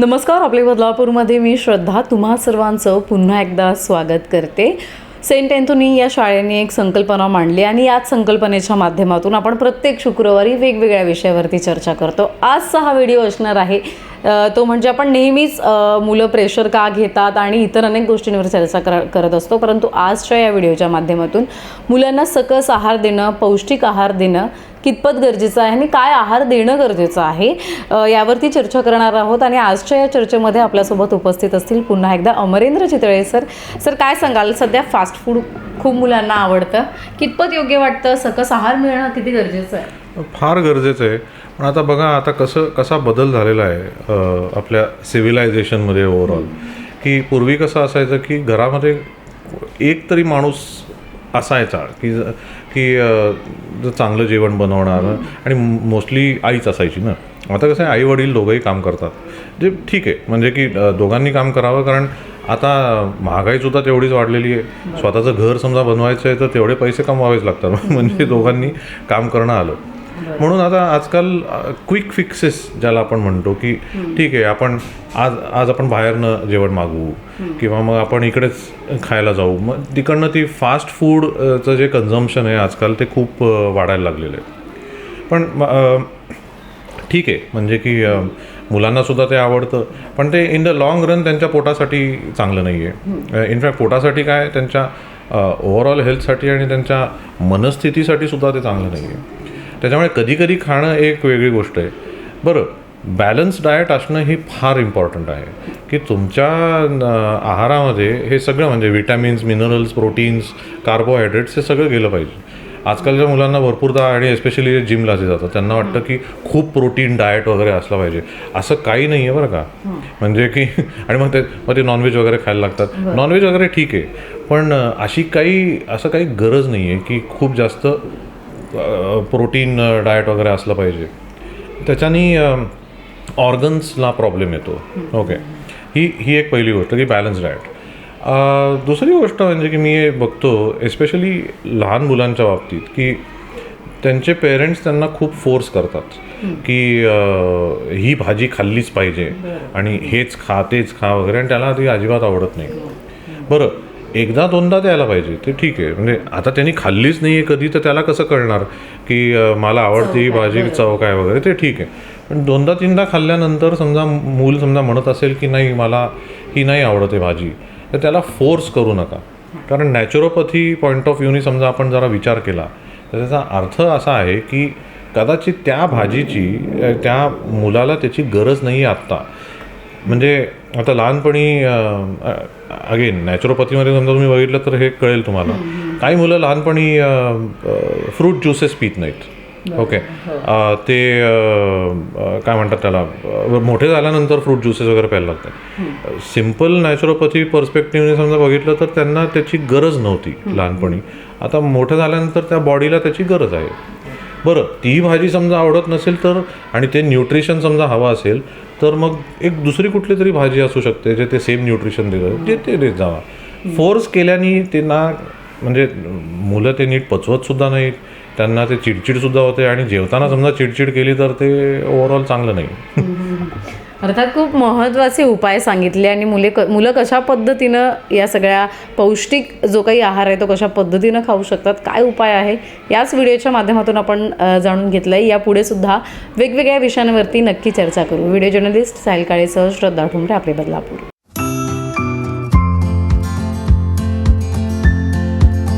नमस्कार आपले बदलापूरमध्ये मी श्रद्धा. तुम्हा सर्वांचं पुन्हा एकदा स्वागत करते. सेंट अँथोनी या शाळेने एक संकल्पना मांडली आणि याच संकल्पनेच्या माध्यमातून आपण प्रत्येक शुक्रवारी वेगवेगळ्या विषयावरती चर्चा करतो. आजचा हा व्हिडिओ असणार आहे. तो म्हणजे आपण नेहमीच मुलं प्रेशर का घेतात आणि इतर अनेक गोष्टींवर चर्चा कर करत असतो. परंतु आजच्या या व्हिडिओच्या माध्यमातून मुलांना सकस आहार देणं पौष्टिक आहार देणं कितपत गरजेचं आहे आणि काय आहार देणं गरजेचं आहे यावरती चर्चा करणार आहोत. आणि आजच्या या चर्चेमध्ये आपल्यासोबत उपस्थित असतील पुन्हा एकदा अमरेंद्र चितळे सर. सर काय सांगाल? सध्या फास्ट फूड खूप मुलांना आवडतं. कितपत योग्य वाटतं? सकस आहार मिळणं किती गरजेचं आहे? फार गरजेचं आहे. पण आता बघा आता कसं कसा बदल झालेला आहे आपल्या सिव्हिलायझेशनमध्ये ओव्हरऑल की पूर्वी कसं असायचं की घरामध्ये एक तरी माणूस असायचा की की चांगलं जेवण बनवणार आणि मोस्टली आईच असायची ना. आता कसं आहे आई वडील दोघंही काम करतात. जे ठीक आहे म्हणजे की दोघांनी काम करावं कारण आता महागाईसुद्धा तेवढीच वाढलेली आहे. स्वतःचं घर समजा बनवायचं आहे तर तेवढे पैसे कमवावेच लागतात. म्हणजे दोघांनी काम करणं आलं. म्हणून आता आजकाल क्विक फिक्सेस ज्याला आपण म्हणतो की ठीक आहे आपण आज आज आपण बाहेरनं जेवण मागवू किंवा मग आपण इकडेच खायला जाऊ. मग तिकडनं ती फास्ट फूडचं जे कन्झम्पशन आहे आजकाल ते खूप वाढायला लागलेलं आहे. पण ठीक आहे म्हणजे की मुलांना सुद्धा ते आवडतं पण ते इन द लाँग रन त्यांच्या पोटासाठी चांगलं नाही आहे इनफॅक्ट पोटासाठी काय त्यांच्या ओव्हरऑल हेल्थसाठी आणि त्यांच्या मनस्थितीसाठी सुद्धा ते चांगलं नाही आहे त्याच्यामुळे कधी कधी खाणं एक वेगळी गोष्ट आहे. बरं बॅलन्स डाएट असणं ही फार इम्पॉर्टंट आहे. की तुमच्या आहारामध्ये हे सगळं म्हणजे विटॅमिन्स मिनरल्स प्रोटीन्स कार्बोहायड्रेट्स हे सगळं गेलं पाहिजे. आजकालच्या मुलांना भरपूरदा आणि एस्पेशली जे जिमला जे जातात त्यांना वाटतं की खूप प्रोटीन डाएट वगैरे असलं पाहिजे. असं काही नाही आहे बरं का. म्हणजे की आणि मग ते मग ते नॉनव्हेज वगैरे खायला लागतात. नॉनव्हेज वगैरे ठीक आहे. पण अशी काही असं काही गरज नाही आहे की खूप जास्त प्रोटीन डाएट वगैरे असलं पाहिजे. त्याच्यानी ऑर्गन्सला प्रॉब्लेम येतो. ओके. ही ही एक पहिली गोष्ट की बॅलन्स डाएट. दुसरी गोष्ट म्हणजे की मी हे बघतो एस्पेशली लहान मुलांच्या बाबतीत की त्यांचे पेरेंट्स त्यांना खूप फोर्स करतात की ही भाजी खाल्लीच पाहिजे आणि हेच खा तेच खा वगैरे आणि त्याला ती अजिबात आवडत नाही. बरं. एकदा दोनदा द्यायला पाहिजे. ते ठीक आहे. म्हणजे आता त्यांनी खाल्लीच नाही आहे कधी तर त्याला कसं कळणार की मला आवडते ही भाजी चव काय वगैरे? ते ठीक आहे. पण दोनदा तीनदा खाल्ल्यानंतर समजा मूल समजा म्हणत असेल की नाही मला ही नाही आवडत भाजी तर त्याला फोर्स करू नका. कारण नॅचरोपॅथी पॉईंट ऑफ व्ह्यूनी समजा आपण जरा विचार केला तर त्याचा अर्थ असा आहे की कदाचित त्या भाजीची त्या मुलाला त्याची गरज नाही आहे आत्ता. म्हणजे आता लहानपणी अगेन नॅचरोपॅथीमध्ये समजा तुम्ही बघितलं तर हे कळेल तुम्हाला. काही मुलं लहानपणी फ्रूट ज्युसेस पित नाहीत. ओके ते अ, अ, काय म्हणतात त्याला मोठे झाल्यानंतर फ्रूट ज्युसेस वगैरे प्यायला लागतात. सिंपल नॅचरोपॅथी पर्स्पेक्टिव्हने समजा बघितलं तर त्यांना त्याची गरज नव्हती लहानपणी. आता मोठं झाल्यानंतर त्या बॉडीला त्याची गरज आहे. बरं ती भाजी समजा आवडत नसेल तर आणि ते न्यूट्रिशन समजा हवं असेल तर मग एक दुसरी कुठली तरी भाजी असू शकते जे ते सेम न्यूट्रिशन देतं. जे ते देत जावा. फोर्स केल्याने त्यांना म्हणजे मुलं ते नीट पचवत सुद्धा नाहीत. त्यांना ते चिडचिड सुद्धा होते आणि जेवताना समजा चिडचिड केली तर ते ओव्हरऑल चांगलं नाही. अर्थात खूप महत्त्वाचे उपाय सांगितले आणि मुले क मुलं कशा पद्धतीनं या सगळ्या पौष्टिक जो काही आहार आहे तो कशा पद्धतीनं खाऊ शकतात काय उपाय आहे याच व्हिडिओच्या माध्यमातून आपण जाणून घेतलं आहे यापुढे सुद्धा वेगवेगळ्या विषयांवरती नक्की चर्चा करू. व्हिडिओ जर्नलिस्ट साहिल काळेसह श्रद्धा ठुमरे आपले बदलापूर.